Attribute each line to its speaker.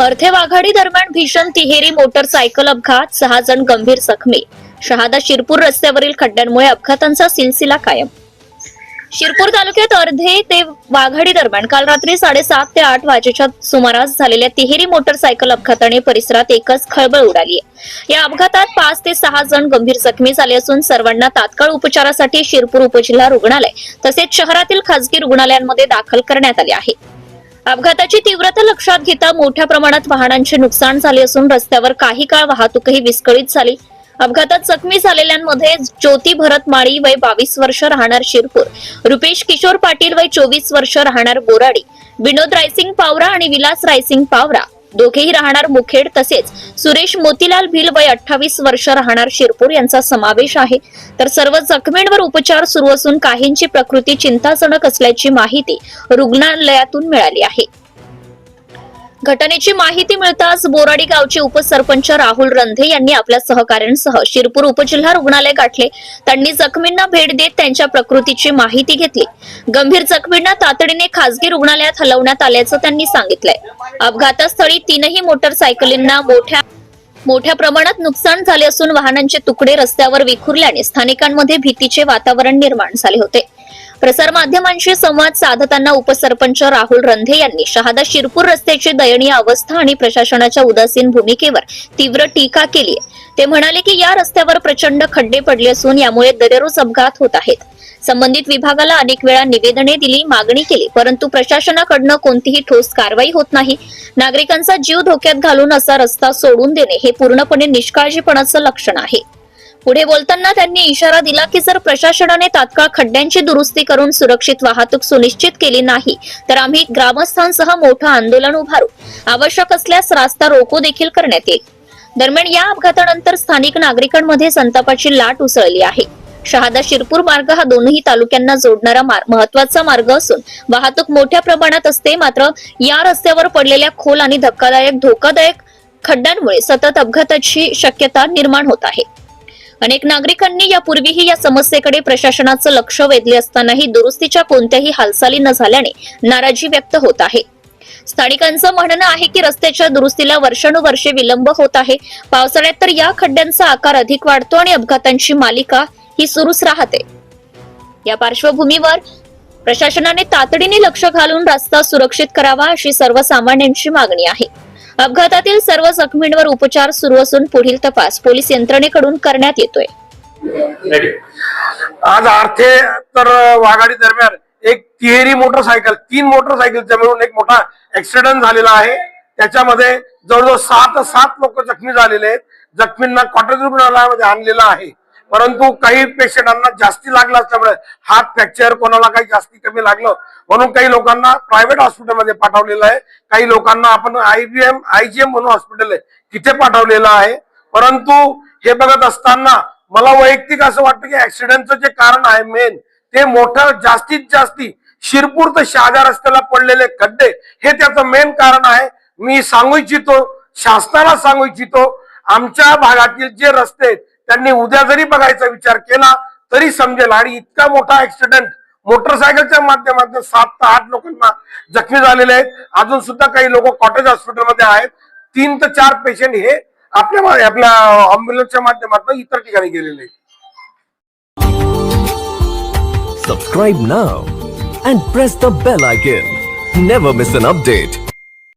Speaker 1: अर्धे वाघाडी दरम्यान भीषण तिहेरी मोटरसायकल अपघात सहा जण गंभीर जखमी. शहादा शिरपूर रस्त्यावरील खड्ड्यांमुळे अपघातांचा सिलसिला कायम. शिरपूर तालुक्यात अर्धे ते वाघाडी दरम्यान काल रात्री साडेसात ते आठ वाजेच्या सुमारास झालेल्या तिहेरी मोटरसायकल अपघाताने परिसरात एकच खळबळ उडाली या अपघातात पाच ते सहा जण गंभीर जखमी झाले असून सर्वांना तात्काळ उपचारासाठी शिरपूर उपजिल्हा रुग्णालय तसेच शहरातील खासगी रुग्णालयांमध्ये दाखल करण्यात आले आहे. अपघाताची तीव्रता लक्षात घेता मोठ्या प्रमाणात वाहनांचे नुकसान झाले असून रस्त्यावर काही काळ वाहतूकही विस्कळीत झाली. अपघातात जखमी झालेल्यांमध्ये ज्योती भरत माळी वय बावीस वर्ष राहणार शिरपूर रुपेश किशोर पाटील वय चोवीस वर्ष राहणार बोराडी विनोद रायसिंग पावरा आणि विलास रायसिंग पावरा. दोघेही राहणार मुखेड तसेच सुरेश मोतीलाल भिल वय अठ्ठावीस वर्ष राहणार शिरपूर यांचा समावेश आहे. तर सर्व जखमींवर उपचार सुरू असून काहींची प्रकृती चिंताजनक असल्याची माहिती रुग्णालयातून मिळाली आहे. घटनेची माहिती मिळताच बोराडी गावचे उपसरपंच राहुल रंधे यांनी आपल्या सहकाऱ्यांसह शिरपूर उपजिल्हा रुग्णालय गाठले. त्यांनी जखमींना भेट देत त्यांच्या प्रकृतीची माहिती घेतली. गंभीर जखमींना तातडीने खासगी रुग्णालयात हलवण्यात आल्याचं त्यांनी सांगितलंय. अपघातस्थळी तीनही मोटरसायकलींना मोठ्या मोठ्या प्रमाणात नुकसान झाले असून वाहनांचे तुकडे रस्त्यावर विखुरल्याने स्थानिकांमध्ये भीतीचे वातावरण निर्माण झाले होते. प्रसार माध्यमांशी संवाद साधताना उपसरपंच राहुल रंधे यांनी शहादा शिरपूर रस्त्याची दयनीय अवस्था आणि प्रशासनाच्या उदासीन भूमिकेवर तीव्र टीका केली ते म्हणाले की या रस्त्यावर प्रचंड खड्डे पडले असून यामुळे दररोज अपघात होत आहेत. संबंधित विभागाला अनेक वेळा निवेदने दिली मागणी केली परंतु प्रशासनाकडनं कोणतीही ठोस कारवाई होत नाही. नागरिकांचा जीव धोक्यात घालून असा रस्ता सोडून देणे हे पूर्णपणे निष्काळजीपणाचं लक्षण आहे. पुढे बोलताना त्यांनी इशारा दिला की जर प्रशासनाने तात्काळ खड्ड्यांची दुरुस्ती करून सुरक्षित वाहतूक सुनिश्चित केली नाही तर आम्ही ग्रामस्थांसह मोठं आंदोलन उभारू. आवश्यक असल्यास रास्ता रोको देखील करण्यात येईल. दरम्यान या अपघातानंतर स्थानिक नागरिकांमध्ये संतापाची लाट उसळली आहे. शहादा शिरपूर मार्ग हा दोनही तालुक्यांना जोडणारा महत्त्वाचा मार्ग असून वाहतूक मोठ्या प्रमाणात असते मात्र या रस्त्यावर पडलेल्या खोल आणि धक्कादायक धोकादायक खड्ड्यांमुळे सतत अपघाताची शक्यता निर्माण होत आहे. अनेक नागरिकांनी यापूर्वीही या समस्येकडे प्रशासनाचं लक्ष वेधले असतानाही दुरुस्तीच्या कोणत्याही हालचाली न झाल्याने नाराजी व्यक्त होत आहे. स्थानिकांचं म्हणणं आहे की रस्त्याच्या दुरुस्तीला वर्षानुवर्षे विलंब होत आहे. पावसाळ्यात तर या खड्ड्यांचा आकार अधिक वाढतो आणि अपघातांची मालिका ही सुरूच राहते. या पार्श्वभूमीवर प्रशासनाने तातडीने लक्ष घालून रस्ता सुरक्षित करावा अशी सर्वसामान्यांची मागणी आहे. अपघातातील सर्व जखमींवर उपचार सुरू असून पुढील तपास पोलीस यंत्रणेकडून करण्यात येतोय.
Speaker 2: आज आर्थे तर वाघाडी दरम्यान एक तिहेरी मोटरसायकल तीन मोटरसायकलच्या मिळून एक मोठा ऍक्सिडेंट झालेला आहे. त्याच्यामध्ये जवळजवळ सात सात लोक जखमी झालेले आहेत. जखमींना कॉटेज रुग्णालयामध्ये आणलेलं आहे. परंतु काही पेशंटांना जास्ती लागला असल्यामुळे हात फ्रॅक्चर कोणाला काही जास्ती कमी लागलं म्हणून काही लोकांना प्रायव्हेट हॉस्पिटलमध्ये पाठवलेलं आहे. काही लोकांना आपण आयबीएम आयजीएम म्हणून हॉस्पिटल आहे तिथे पाठवलेलं आहे. परंतु हे बघत असताना मला वैयक्तिक असं वाटतं की ऍक्सिडेंटचं जे कारण आहे मेन ते मोठं जास्तीत जास्ती शिरपूर ते शहाजा रस्त्याला पडलेले खड्डे हे त्याचं मेन कारण आहे. मी सांगू इच्छितो शासनाला सांगू इच्छितो आमच्या भागातील जे रस्ते आहेत त्यांनी उद्या जरी बघायचा विचार केला तरी समजेल. आणि इतका मोठा ऍक्सिडेंट मोटरसायकलच्या माध्यमातून सात ते आठ लोकांना जखमी झालेले आहेत. अजून सुद्धा काही लोक कॉटेज हॉस्पिटलमध्ये आहेत. तीन ते चार पेशंट हे आपल्या आपल्या अम्ब्युलन्सच्या माध्यमातून इतर ठिकाणी गेलेले आहेत.
Speaker 3: नाव and press the bell icon never miss an update.